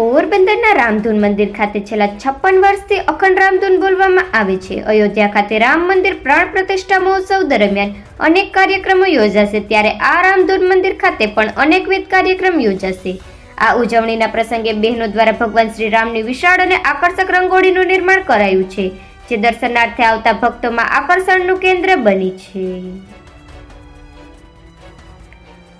પોરબંદરના રામધૂન મંદિર ખાતે છેલ્લા છપ્પન વર્ષથી અખંડ રામધૂન બોલવામાં આવે છે. અયોધ્યા ખાતે રામ મંદિર પ્રાણ પ્રતિષ્ઠા મહોત્સવ દરમિયાન અનેક કાર્યક્રમો યોજાશે ત્યારે આ રામધૂન મંદિર ખાતે પણ અનેકવિધ કાર્યક્રમ યોજાશે. આ ઉજવણીના પ્રસંગે બહેનો દ્વારા ભગવાન શ્રી રામની વિશાળ અને આકર્ષક રંગોળીનું નિર્માણ કરાયું છે, જે દર્શનાર્થે આવતા ભક્તોમાં આકર્ષણનું કેન્દ્ર બની છે.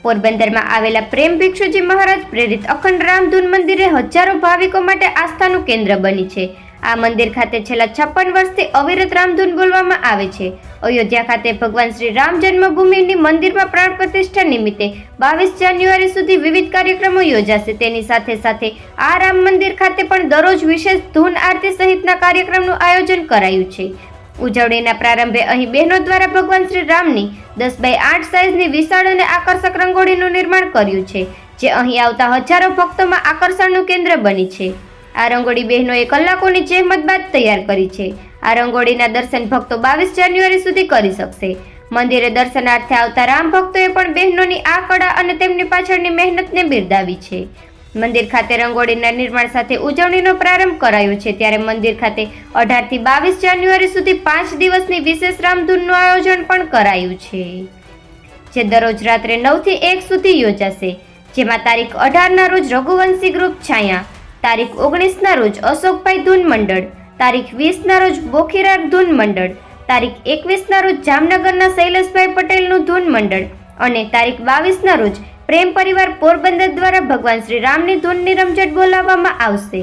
પોરબંદરમાં આવેલા પ્રેમ ભિક્ષુજી મહારાજ પ્રેરિત અખંડ રામધૂન મંદિરે હજારો ભાવિકો માટે આસ્થાનું કેન્દ્ર બની છે. આ મંદિર ખાતે છેલ્લા છપ્પન વર્ષથી અવિરત રામધૂન બોલવામાં આવે છે. અયોધ્યા ખાતે ભગવાન શ્રી રામ જન્મભૂમિની મંદિરમાં પ્રાણ પ્રતિષ્ઠા નિમિત્તે બાવીસ જાન્યુઆરી સુધી વિવિધ કાર્યક્રમો યોજાશે. તેની સાથે સાથે આ રામ મંદિર ખાતે પણ દરરોજ વિશેષ ધૂન આરતી સહિતના કાર્યક્રમનું આયોજન કરાયું છે. ઉજવણીના પ્રારંભે અહીં બહેનો દ્વારા ભગવાન શ્રી રામની દસ બાય આઠ સાઇઝની વિશાળ અને આકર્ષક રંગોળીનું નિર્માણ કર્યું છે, જે અહીં આવતા હજારો ભક્તોમાં આકર્ષણનું કેન્દ્ર બની છે. આ રંગોળી બહેનોએ કલાકોની જહેમત બાદ તૈયાર કરી છે. આ રંગોળીના દર્શન ભક્તો બાવીસ જાન્યુઆરી સુધી કરી શકશે. મંદિરે દર્શનાર્થે આવતા રામ ભક્તોએ પણ બહેનોની આ કળા અને તેમની પાછળની મહેનતને બિરદાવી છે. મંદિર ખાતે રંગોળીના નિર્માણ સાથે ઉજવણીનો પ્રારંભ કરાયો છે. ત્યારે મંદિર ખાતે અઢારથી બાવીસ જાન્યુઆરી સુધી પાંચ દિવસની વિશેષ રામધૂનનું આયોજન પણ કરાયું છે. જે દરરોજ રાત્રે નવથી એક સુધી યોજાશે. જેમાં તારીખ અઢારના રોજ રઘુવંશી ગ્રુપ છાયા, તારીખ ઓગણીસના રોજ અશોકભાઈ ધૂન મંડળ, તારીખ વીસના રોજ બોખીરાર ધૂન મંડળ, તારીખ એકવીસના રોજ જામનગરના શૈલેષભાઈ પટેલનું ધૂન મંડળ અને તારીખ બાવીસના રોજ પ્રેમ પરિવાર પોરબંદર દ્વારા ભગવાન શ્રી રામની ધૂનની રમઝટ બોલાવવામાં આવશે.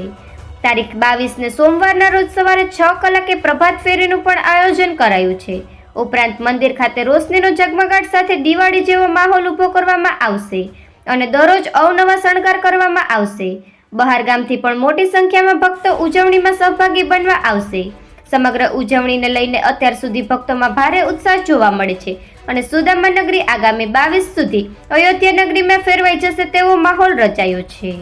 તારીખ બાવીસને સોમવારના રોજ સવારે છ કલાકે પ્રભાત ફેરીનું પણ આયોજન કરાયું છે. ઉપરાંત મંદિર ખાતે રોશનીનો ઝગમગાટ સાથે દિવાળી જેવો માહોલ ઊભો કરવામાં આવશે અને દરરોજ અવનવા શણગાર કરવામાં આવશે. બહાર ગામથી પણ મોટી સંખ્યામાં ભક્તો ઉજવણીમાં સહભાગી બનવા આવશે. સમગ્ર ઉજવણીને લઈને અત્યાર સુધી ભક્તોમાં ભારે ઉત્સાહ જોવા મળે છે. અને સુદામા નગરી આગામી બાવીસ સુધી અયોધ્યા નગરીમાં ફેરવાઈ જશે તેવો માહોલ રચાયો છે.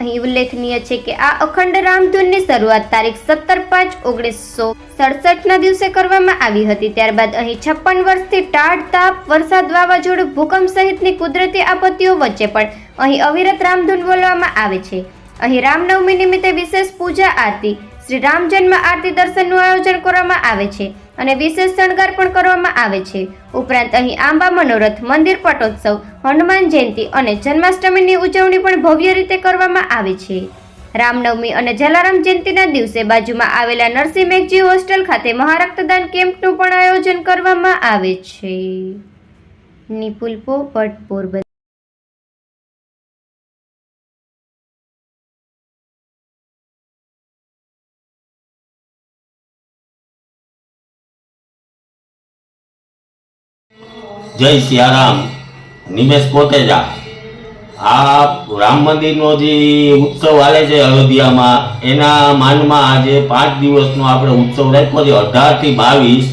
અહીં ઉલ્લેખનીય છે કે આ અખંડ રામધૂનની શરૂઆત તારીખ સત્તર પાંચ ઓગણીસો સડસઠના દિવસે કરવામાં આવી હતી. ત્યારબાદ અહીં છપ્પન વર્ષથી ટાઢ તાપ, વરસાદ વાવાઝોડું, ભૂકંપ સહિતની કુદરતી આપત્તિઓ વચ્ચે પણ અહીં અવિરત રામધૂન બોલવામાં આવે છે. અહીં રામનવમી નિમિત્તે વિશેષ પૂજા આરતી, શ્રી રામ જન્મ આરતી દર્શનનું આયોજન કરવામાં આવે છે. અને વિશેષ શણગાર પણ કરવામાં આવે છે. ઉપરાંત અહીં આંબા, મનોરથ, મંદિર, પટોત્સવ, હનુમાન જયંતિ અને જન્માષ્ટમીની ઉજવણી પણ ભવ્ય રીતે કરવામાં આવે છે. રામનવમી અને જલારામ જયંતિના દિવસે બાજુમાં આવેલા નરસિંહ મેઘજી હોસ્ટેલ ખાતે મહારક્તદાન કેમ્પનું પણ આયોજન કરવામાં આવે છે. નિપુલ પોપટ, પોરબંદર. જય સિયારામ. નિમેશ કોટેજા આ રામ મંદિરનો જે ઉત્સવ આવે છે અયોધ્યામાં, એના માનમાં આજે પાંચ દિવસનો આપણે ઉત્સવ રાખ્યો છે, અઢારથી બાવીસ.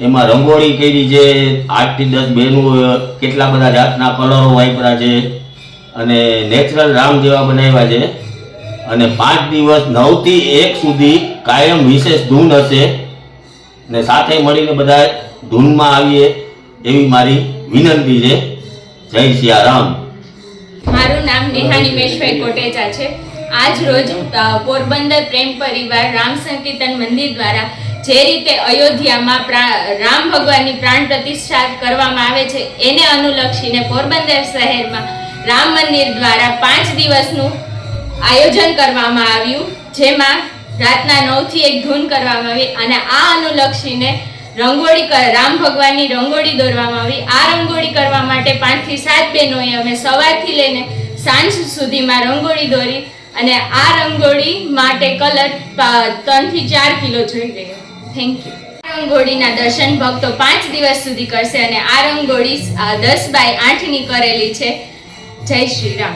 એમાં રંગોળી કરી છે, આઠથી દસ બહેનો, કેટલા બધા જાતના કલરો વાપરા છે, અને નેચરલ રામ જેવા બનાવ્યા છે. અને પાંચ દિવસ નવથી એક સુધી કાયમ વિશેષ ધૂન હશે. ને સાથે મળીને બધા ધૂનમાં આવીએ. એવી મારી વિનંતી છે. જય સિયારામ. મારું નામ નેહા નિમેશભાઈ કોટેચા છે. આજ રોજ પોરબંદર પ્રેમ પરિવાર રામ સંકીર્તન મંદિર દ્વારા જે રીતે અયોધ્યામાં રામ ભગવાનની પ્રાણ પ્રતિષ્ઠા કરવામાં આવે છે, એને અનુલક્ષીને પોરબંદર શહેરમાં રામ મંદિર દ્વારા પાંચ દિવસનું આયોજન કરવામાં આવ્યું. જેમાં રાતના નવથી એક ધૂન કરવામાં આવી અને આ અનુલક્ષીને રંગોળી રામ ભગવાનની રંગોળી દોરવામાં આવી. આ રંગોળી કરવા માટે પાંચથી સાત બહેનોએ અમે સવારથી લઈને સાંજ સુધીમાં રંગોળી દોરી અને આ રંગોળી માટે કલર ત્રણથી ચાર કિલો જોઈ ગયો થેન્ક યુ રંગોળીના દર્શન ભક્તો પાંચ દિવસ સુધી કરશે અને આ રંગોળી દસ બાય આઠની કરેલી છે. જય શ્રી રામ.